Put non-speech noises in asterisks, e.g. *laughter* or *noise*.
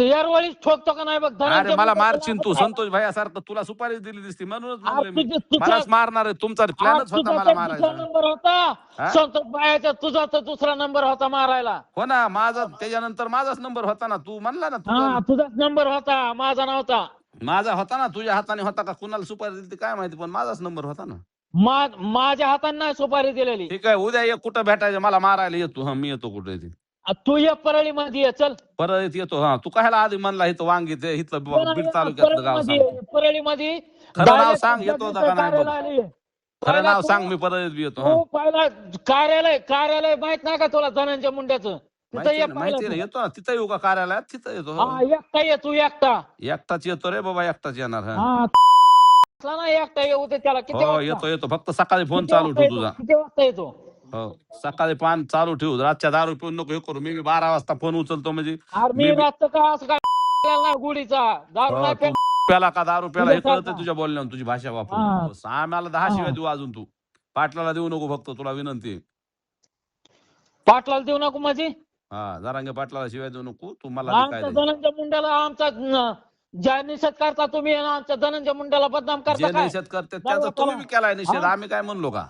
यारवाळीच ठोकतो का नाही बघ? अरे मला मारशील तू संतोष भाई सारखं तुला सुपारी दिली दिसती. म्हणूनच मी. मलाच मारणार आहे. तुमचा प्लॅनच होता तुझा मला तर मारायचा. नंबर होता? संतोष बायाचा तुझा तर दुसरा नंबर होता मारायला. हो ना माझा त्याच्यानंतर माझाच नंबर होता ना. तू म्हणला ना हा तुझा तुझाच नंबर होता. माझा नव्हता. माझा होता ना तुझ्या हाताने होता का? कुणाला सुपारी दिली ती काय माहिती पण माझाच नंबर होता ना. मा- माझ्या हाताने सुपारी दिलेली. ठीक आहे उद्या ये कुठं भेटायचं मला मारायला येतो हा मी येतो कुठे ते. तू ये परळी मध्ये ये चल. परत येतो हा. तू कायला आधी म्हणला इथं वांगी ते इथलं ब- बीड तालुक्यातलं गाव सांग. परळी मध्ये खरं नाव सांग, येतो होता का नाही बघ. खरं नाव सांग मी परत बी येतो हा. तू पहिला कार्यालय कार्यालय माहीत नाही का तुला धनंजय मुंड्याचं तिथं माहिती ये आहे ना, माहिती आहे ना पहिला येतो ना तिथं येऊ का कार्यालयात? तिथं येतो तू. हो. हा एकटा ये तू एकटा. एकटाच येतो रे बाबा एकटाच येणार हा. हा असला ना एकटा येऊ दे त्याला. किती हो वाजता? येतो येतो. फक्त सकाळी फोन किती चालू वाजता ठेव येतो? तुझा. किती वाजता येतो? हो. सकाळी पान चालू ठेवू. रातच्या दारू पिऊन नको हे करू. मी बी बारा वाजता फोन उचलतो म्हणजे. अरे मी का? असं काय *laughs* नाही गुढीचा? दारू नाही *laughs* प्याला का? दारू प्याला? हे तुझ्या कळतं. तुझ्या बोलण्यावर तुझी भाषा हा. वापर आम्हाला दहा हा. शिवाय देऊ अजून तू. पाटलाला देऊ नको फक्त तुला विनंती आहे. पाटलाला देऊ नको माझी हा जरांगे पाटलाला शिवाय देऊ नको. तू मला बी काय आमच्या द्यायचं. धनंजय मुंड्याला आमचा न- ज्या निषेध करता तुम्ही आणि आमच्या धनंजय मुंड्याला बदनाम जे करता काय? निषेध करते त्याचा तुम्ही बी केलाय निषेध. हा? आम्ही काय म्हणलो का?